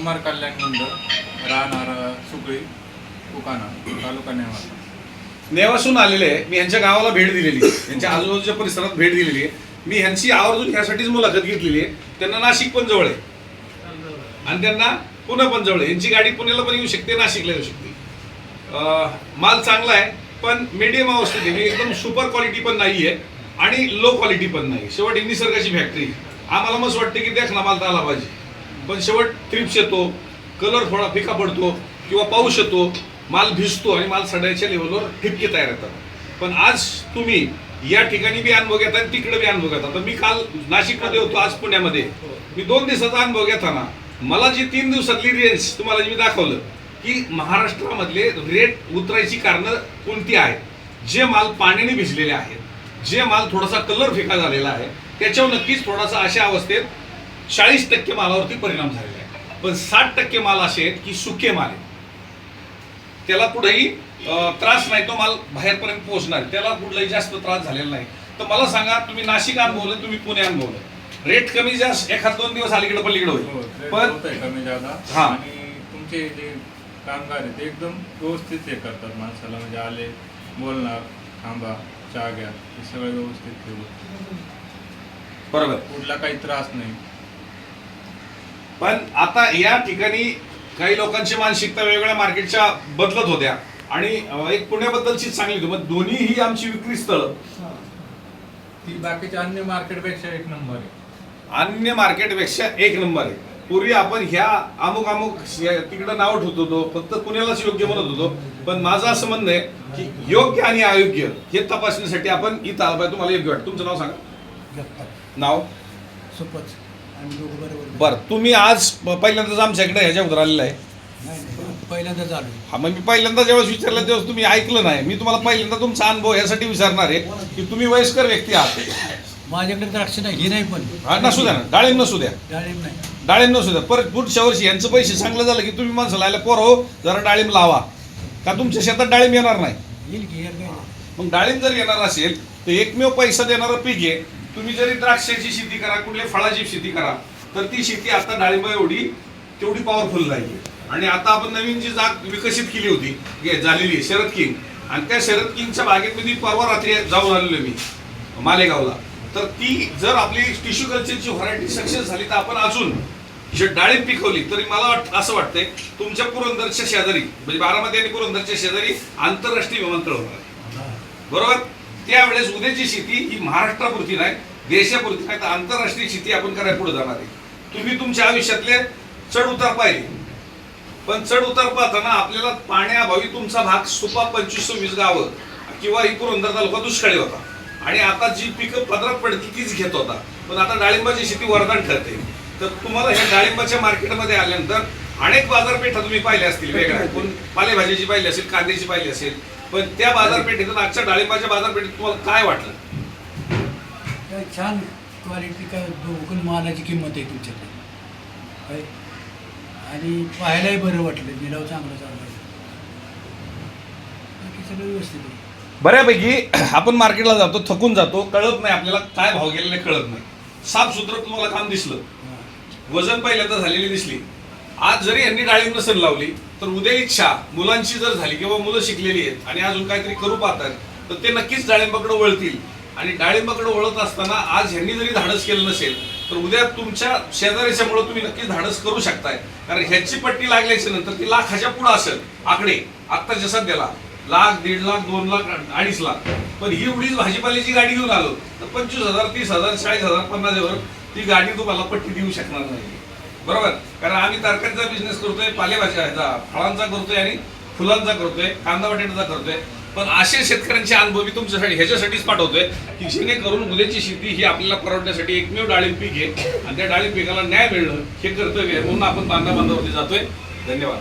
कुमार कल्याण मुंड राहणार सुकळी उकाना तालुका नेवासा. नेवासून आलेले आहे. मी यांच्या गावाला भेट दिलेली आहे. यांच्या आजूबाजूच्या परिसरात भेट दिलेली आहे. मी ह्यांची आवर्जून ह्यासाठीच मुलाखत घेतलेली आहे. त्यांना नाशिक पण जवळ आहे. आणि त्यांना पुणे पण जवळ आहे. यांची गाडी पुण्याला पण येऊ शकते नाशिकला येऊ शकते. अं, माल चांगला आहे पण मीडियम अवस्थेत आहे. म्हणजे एकदम सुपर क्वालिटी पण नाही आहे आणि लो क्वालिटी पण नाही शेवट निसर्गाची फॅक्टरी आम्हाला मस्त वाटते की देख ना माल तर आला पाहिजे. पण शेवट ट्रिप्स येतो कलर थोडा फिका पडतो किंवा पाऊस येतो माल भिजतो आणि माल सडायच्या लेवलवर ठिपके तयार येतात. पण आज तुम्ही या ठिकाणी बी अनुभव घेता आणि तिकडे बी अनुभव घेता तर मी काल नाशिकमध्ये होतो आज पुण्यामध्ये. मी दोन दिवसाचा अनुभव घेताना मला जी तीन दिवसातली रेंज तुम्हाला जी मी दाखवलं की महाराष्ट्रामधले रेट उतरायची कारणं कोणती आहेत? जे माल पाण्याने भिजलेले आहेत जे माल थोडासा कलर फिका झालेला आहे त्याच्यावर नक्कीच थोडासा अशा अवस्थेत चाळीस टक्के मालावरती परिणाम झालेला आहे. पण साठ टक्के माल असे आहेत की सुके माल आहेत. त्याला कुठेही त्रास नाही तो माल बाहेरपर्यंत पोहोचणार. त्याला कुठलाही जास्त त्रास झालेला नाही. तर मला सांगा तुम्ही नाशिक अनुभवलं तुम्ही पुणे अनुभवलं रेट कमी जास्त एखाद दोन दिवस अलीकडे पलीकडे हो, होईल. ते पण कमी जादा. हा. आणि तुमचे जे कामगार आहेत ते एकदम व्यवस्थित हे करतात माणसाला. म्हणजे आले बोलणार थांबा चहा घ्या हे सगळं व्यवस्थित ठेवू बरोबर. कुठला काही त्रास नाही. पण आता या ठिकाणी काही लोकांची मानसिकता वेगवेगळ्या मार्केटच्या बदलत होत्या. आणि एक पुण्याबद्दलची चांगली होती. मग दोन्ही ही आमची विक्री स्थळ. ती बाकीच्या अन्य मार्केटपेक्षा एक नंबर आहे. अन्य मार्केटपेक्षा एक नंबर आहे. पूर्वी आपण ह्या अमुक अमुक तिकडं नाव ठेवत होतो. फक्त पुण्यालाच योग्य म्हणत होतो. पण माझं असं म्हणणं आहे की योग्य आणि अयोग्य हे तपासण्यासाठी आपण इथं आलं पाहिजे. तुम्हाला योग्य वाटतं? तुमचं नाव सांगा. नाव? सोपच. दोघं बरोबर बरं तुम्ही आज प- पहिल्यांदाच आमच्याकडे ह्याच्या उतर आलेला आहे. नाही नाही पहिल्यांदा चालू. हा मग मी पहिल्यांदा ज्यावेळेस विचारलं त्यावेळेस तुम्ही ऐकलं नाही. मी तुम्हाला पहिल्यांदा तुमचा अनुभव यासाठी विचारणार आहे की तुम्ही वयस्कर व्यक्ती आहात. माझ्याकडे द्राक्ष नाही हे नाही पण हा नसू द्या ना. डाळिंब नसू द्या. डाळिंब नाही. डाळिंब नसू द्या. परत पुढच्या वर्षी यांचं पैसे चांगलं झालं की तुम्ही माणसं लायला पोर हो जरा डाळिंब लावा. का तुमच्या शेतात डाळिंब येणार नाही? येईल की येईल काय मग डाळिंब जर येणार असेल तर एकमेव पैसा देणारं पीक आहे. तुम्ही जरी द्राक्षाची शेती करा कुठल्या फळाची शेती करा तर ती शेती आता डाळिंब एवढी तेवढी पॉवरफुल नाही आणि आता आपण नवीन जी जाग विकसित केली होती झालेली आहे शरद किंग. आणि त्या शरद किंगच्या बागेत मी परवा रात्री जाऊन आलेलो मी मालेगावला. तर ती जर आपली टिश्यू कल्चरची व्हरायटी सक्सेस झाली तर आपण अजून जे डाळिंब पिकवली तरी मला वाट असं वाटतंय तुमच्या पुरंदरच्या शेजारी म्हणजे बारामती आणि पुरंदरच्या शेजारी आंतरराष्ट्रीय विमानतळ होणार आहे. बरोबर? त्यावेळेस उद्याची शेती ही महाराष्ट्रापुरती नाही देशापुरती नाही तर आंतरराष्ट्रीय शेती आपण करायला पुढे जाणार आहे. तुम्ही तुमच्या आयुष्यातले चढ उतार पाहिले. पण चढ उतार पाहताना आपल्याला पाण्याअभावी तुमचा भाग सुपा पंचवीस वीस गावं किंवा ही पुरंदर तालुका दुष्काळी होता. आणि आता जी पिकं पदरात पडती तीच घेत होता. पण आता डाळिंबाची शेती वरदान ठरते. तर तुम्हाला ह्या डाळिंबाच्या मार्केटमध्ये आल्यानंतर अनेक बाजारपेठा तुम्ही पाहिल्या असतील वेगळ्या. कोण पालेभाजीची पाहिली असेल कांद्याची पाहिली असेल. पण त्या बाजारपेठेतून आजच्या डाळिंबाच्या बाजारपेठेत तुम्हाला काय वाटलं? छान क्वालिटी काय दोघं मालाची किंमत आहे तुमच्याकडे आणि पाहायलाही बरं वाटलं निलाव चांगला चालला. आहे बाकी सगळं व्यवस्थित आहे. बऱ्यापैकी आपण मार्केटला जातो थकून जातो कळत नाही आपल्याला काय भाव गेलेले कळत नाही. साफ सुत्र तुम्हाला काम दिसलं. हां. वजन पहिल्यांदा झालेली दिसली. आज जरी यांनी डाळिंब नसेल लावली तर उद्या इच्छा मुलांची जर झाली किंवा मुलं शिकलेली आहेत आणि अजून काहीतरी करू पाहतात तर ते नक्कीच डाळिंबाकडे वळतील. आणि डाळिंबाकडे वळत असताना आज ह्यांनी जरी धाडस केलं नसेल तर उद्या तुमच्या शेजाऱ्याच्यामुळे तुम्ही नक्कीच धाडस करू शकताय. कारण ह्याची पट्टी लागल्याच्या नंतर ती लाखाच्या पुढे असेल आकडे. आता जसा गेला लाख दीड लाख दोन लाख अडीच लाख. पण ही एवढीच भाजीपाल्याची गाडी घेऊन आलो तर पंचवीस हजार तीस हजार चाळीस हजार पन्नास हजार ती गाडी तुम्हाला पट्टी देऊ शकणार नाही. बरोबर? कारण आम्ही तरकारीचा बिझनेस करतोय पालेभाज्या फळांचा करतोय आणि फुलांचा करतोय कांदा बटाट्याचा करतोय. पण असे शेतकऱ्यांचे अनुभव मी तुमच्यासाठी ह्याच्यासाठीच पाठवतोय की जेणेकरून उद्याची शेती ही आपल्याला परवडण्यासाठी एकमेव डाळिंब पीक आहे. आणि त्या डाळिंब पिकाला न्याय मिळणं हे कर्तव्य आहे म्हणून आपण बांधा बांधावरती जातोय. धन्यवाद.